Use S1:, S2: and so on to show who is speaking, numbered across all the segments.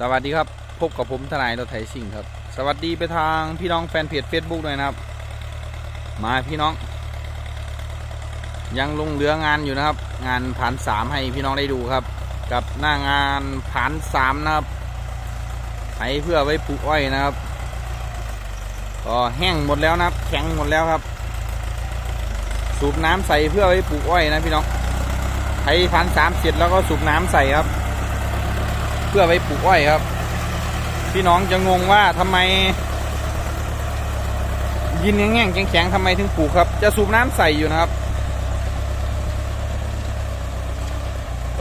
S1: สวัสดีครับ พบกับผมทนายรถไถสิ่งครับ สวัสดีไปทางพี่น้องแฟนเพจ Facebook ด้วยนะครับ มาพี่น้อง ยังลงเรืองานอยู่นะครับ งานผ่านสามให้พี่น้องได้ดูครับ กับหน้างานผ่านสามนะครับไถเพื่อไว้ปลูกอ้อยนะครับก็แห้งหมดแล้วนะครับ แข็งหมดแล้วครับ สูบน้ำใส่เพื่อไว้ปลูกอ้อยนะพี่น้องไถผ่านสามเสร็จแล้วก็สูบน้ำใส่ครับ เพื่อไว้ปลูกอ้อยครับ พี่น้องจะงงว่าทำไม ยินแง่งๆแข็งๆทำไมถึงปลูกครับ จะสูบน้ำใส่อยู่นะครับ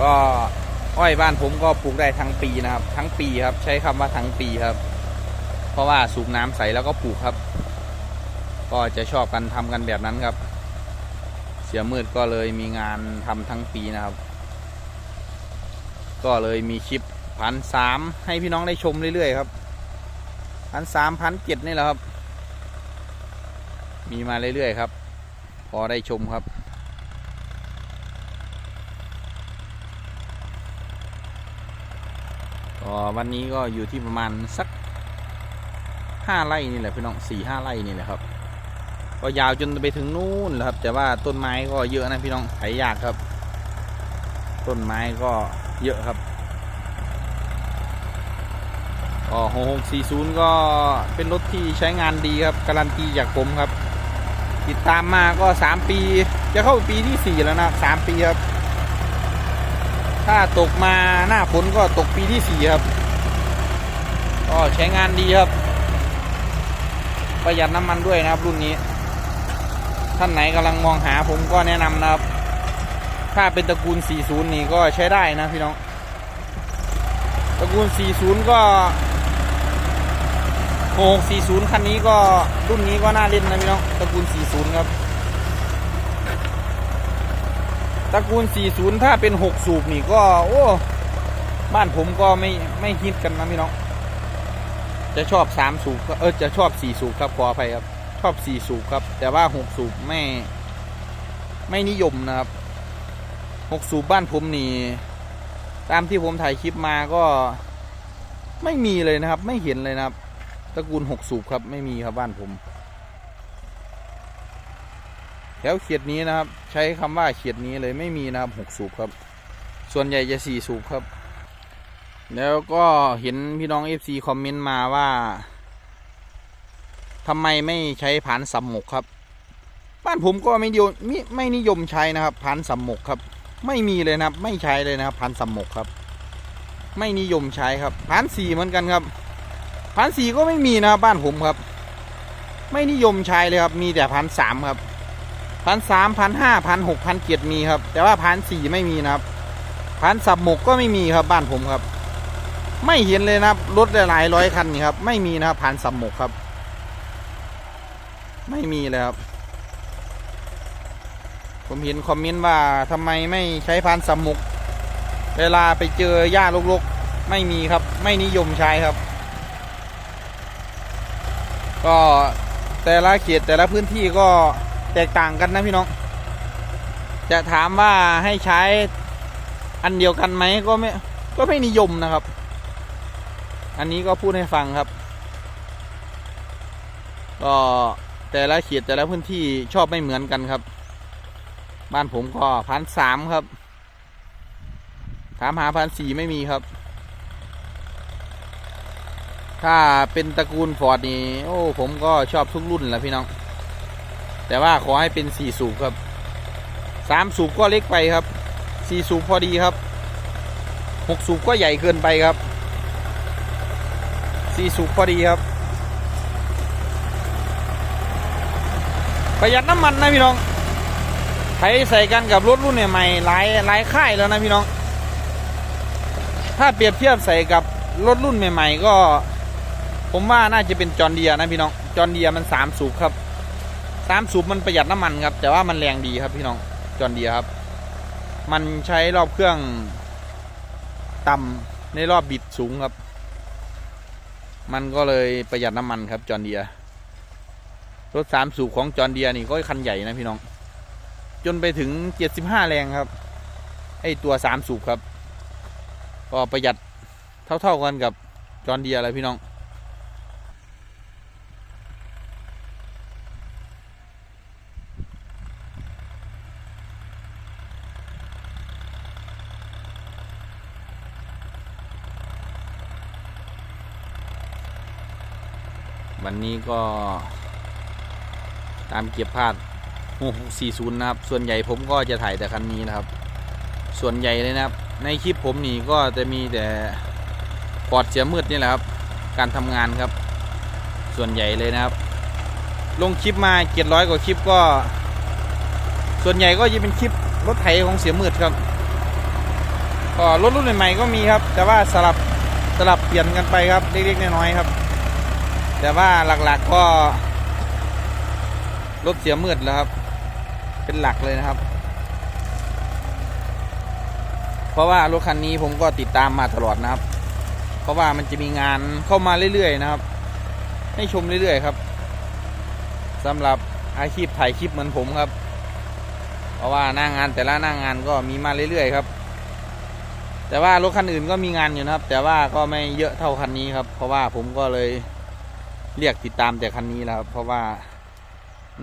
S1: ก็อ้อยบ้านผมก็ปลูกได้ทั้งปีนะครับ ทั้งปีครับ ใช้คำว่าทั้งปีครับ เพราะว่าสูบน้ำใส่แล้วก็ปลูกครับ ก็จะชอบกันทำกันแบบนั้นครับ เสียมืดก็เลยมีงานทำทั้งปีนะครับ ก็เลยมีคลิป พันสามให้พี่น้องได้ชมเรื่อยๆครับพันสามพันเจ็ดนี่แหละครับ มีมาเรื่อยๆครับ พอได้ชมครับก็วันนี้ก็อยู่ที่ประมาณสักห้าไร่นี่แหละพี่น้องสี่ห้าไร่นี่แหละครับ ก็ยาวจนไปถึงนู่นแหละครับ แต่ว่าต้นไม้ก็เยอะนะพี่น้องไถยากครับ ต้นไม้ก็เยอะครับ ก็หกหกสี่ศูนย์ก็เป็นรถที่ใช้งานดีครับ การันตีจากผมครับ ติดตามมาก็สามปี จะเข้าปีที่สี่แล้วนะสามปีครับ ถ้าตกมาหน้าฝนก็ตกปีที่สี่ครับ ก็ใช้งานดีครับ ประหยัดน้ำมันด้วยนะครับ รุ่นนี้ ท่านไหนกำลังมองหาผมก็แนะนำนะครับ ถ้าเป็นตระกูล 40 นี่ก็ใช้ได้นะพี่น้องตระกูล 40 ก็ 640 คันนี้ก็รุ่นนี้ก็น่าเล่นนะพี่น้องตระกูล 40 ครับ ตระกูล 40 ถ้าเป็น 6 สูบนี่ก็ โอ้ บ้านผมก็ไม่ไม่ฮิตกันนะพี่น้อง จะชอบ 3 สูบเออจะชอบ 4 สูบครับขออภัยครับ ชอบ 4 สูบครับ แต่ว่า 6 สูบไม่ ไม่นิยมนะครับหกสูบบ้านผมนี่ ตามที่ผมถ่ายคลิปมาก็ไม่มีเลยนะครับ ไม่เห็นเลยนะครับ ตระกูลหกสูบครับไม่มีครับบ้านผม แถวเขียดนี้นะครับ ใช้คำว่าเขียดนี้เลยไม่มีนะครับหกสูบครับ ส่วนใหญ่จะสี่สูบครับ แล้วก็เห็นพี่น้องเอฟซีคอมเมนต์มาว่าทำไมไม่ใช้ผานสำหมกครับ บ้านผมก็ไม่ยมไม่ไม่นิยมใช้นะครับผานสำหมกครับ ไม่มีเลยนะครับ ไม่ใช้เลยนะครับพันสำหมกครับ ไม่นิยมใช้ครับพันสี่เหมือนกันครับ พันสี่ก็ไม่มีนะบ้านผมครับ ไม่นิยมใช้เลยครับ มีแต่พันสามครับพันสามพันห้าพันหกพันเจ็ดมีครับ แต่ว่าพันสี่ไม่มีนะครับพันสับหมกก็ไม่มีครับบ้านผมครับ ไม่เห็นเลยนะครับรถหลายร้อยคันนี่ครับ ไม่มีนะครับพันสับหมกครับ ไม่มีเลยครับ ผมเห็นคอมเมนต์ว่าทำไมไม่ใช้พันสำมุกเวลาไปเจอหญ้ารกๆไม่มีครับ ไม่นิยมใช้ครับ ก็แต่ละเขตแต่ละพื้นที่ก็แตกต่างกันนะพี่น้อง จะถามว่าให้ใช้อันเดียวกันไหมก็ไม่ก็ไม่นิยมนะครับ อันนี้ก็พูดให้ฟังครับ ก็แต่ละเขตแต่ละพื้นที่ชอบไม่เหมือนกันครับ บ้านผมก็พันสามครับ ถามหาพันสี่ไม่มีครับ ถ้าเป็นตระกูลฟอร์ดนี่โอ้ผมก็ชอบทุกรุ่นแหละพี่น้อง แต่ว่าขอให้เป็นสี่สูบครับสามสูบก็เล็กไปครับสี่สูบพอดีครับหกสูบก็ใหญ่เกินไปครับสี่สูบพอดีครับ ประหยัดน้ำมันนะพี่น้องใช้ใส่กันกับรถรุ่นใหม่หลายหลายค่ายแล้วนะพี่น้อง ถ้าเปรียบเทียบใส่กับรถรุ่นใหม่ ๆ ก็ ผมว่าน่าจะเป็นจอร์เดียนะพี่น้องจอร์เดียมันสามสูบครับสามสูบมันประหยัดน้ำมันครับ แต่ว่ามันแรงดีครับพี่น้องจอร์เดียครับ มันใช้รอบเครื่องต่ำในรอบบิดสูงครับ มันก็เลยประหยัดน้ำมันครับจอร์เดียรถสามสูบของจอร์เดียนี่ก็คันใหญ่นะพี่น้อง จนไปถึง75แรงครับไอตัว3สูบครับ ก็ประหยัดเท่าๆกันกับจอนเดียอะไรพี่น้อง วันนี้ก็ ตามเก็บพลาด6640 นะครับ ส่วนใหญ่ผมก็จะถ่ายแต่คันนี้นะครับ ส่วนใหญ่เลยนะครับ ในคลิปผมนี่ก็จะมีแต่ปอดเสียมืดนี่แหละครับ การทำงานครับ ส่วนใหญ่เลยนะครับ ลงคลิปมาเจ็ดร้อยกว่าคลิปก็ ส่วนใหญ่ก็จะเป็นคลิปรถไถของเสียมืดครับก็รถรุ่นใหม่ๆก็มีครับ แต่ว่าสลับสลับเปลี่ยนกันไปครับเล็กๆน้อยๆครับ แต่ว่าหลักๆก็รถเสียมืดแล้วครับ เป็นหลักเลยนะครับ เพราะว่ารถคันนี้ผมก็ติดตามมาตลอดนะครับ เพราะว่ามันจะมีงานเข้ามาเรื่อยๆนะครับ ให้ชมเรื่อยๆครับสำหรับอาชีพถ่ายคลิปเหมือนผมครับ เพราะว่าหน้างานแต่ละหน้างานก็มีมาเรื่อยๆครับ แต่ว่ารถคันอื่นก็มีงานอยู่นะครับ แต่ว่าก็ไม่เยอะเท่าคันนี้ครับ เพราะว่าผมก็เลย เรียกติดตามแต่คันนี้แล้วครับ เพราะว่า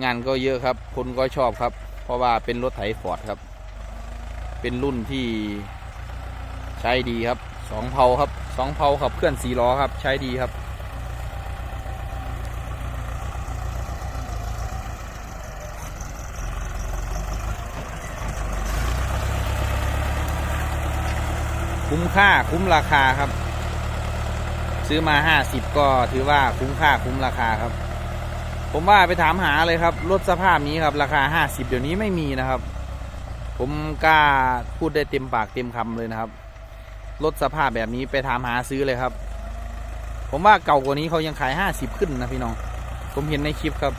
S1: งานก็เยอะครับ คนก็ชอบครับ เพราะว่าเป็นรถไถฟอร์ดครับ เป็นรุ่นที่ใช้ดีครับสองเพาครับสองเพาขับเคลื่อนสี่ล้อครับ ใช้ดีครับคุ้มค่าคุ้มราคาครับ ซื้อมาห้าสิบก็ถือว่าคุ้มค่าคุ้มราคาครับ ผมว่าไปถามหาเลยครับรถสภาพนี้ครับ ราคาห้าสิบเดี๋ยวนี้ไม่มีนะครับ ผมกล้าพูดได้เต็มปากเต็มคำเลยนะครับรถสภาพแบบนี้ไปถามหาซื้อเลยครับ ผมว่าเก่ากว่านี้เขายังขายห้าสิบขึ้นนะพี่น้อง ผมเห็นในคลิปครับ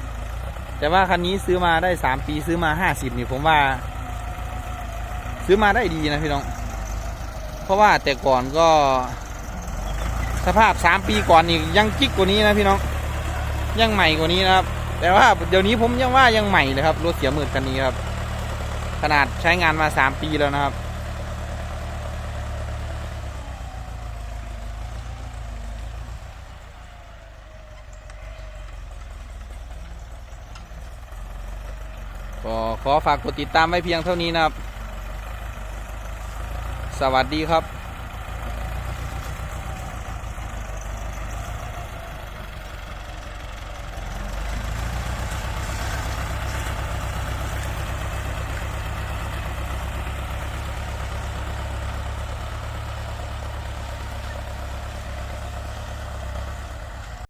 S1: แต่ว่าคันนี้ซื้อมาได้สามปีซื้อมาห้าสิบนี่ผมว่า ซื้อมาได้ดีนะพี่น้อง เพราะว่าแต่ก่อนก็ สภาพสามปีก่อนนี่ยังจิกกว่านี้นะพี่น้อง ยังใหม่กว่านี้นะครับ แต่ว่าเดี๋ยวนี้ผมยังว่ายังใหม่เลยครับรถเสียหมื่นคันนี้ครับ ขนาดใช้งานมาสามปีแล้วนะครับก็ขอฝากกดติดตามไว้เพียงเท่านี้นะครับ สวัสดีครับ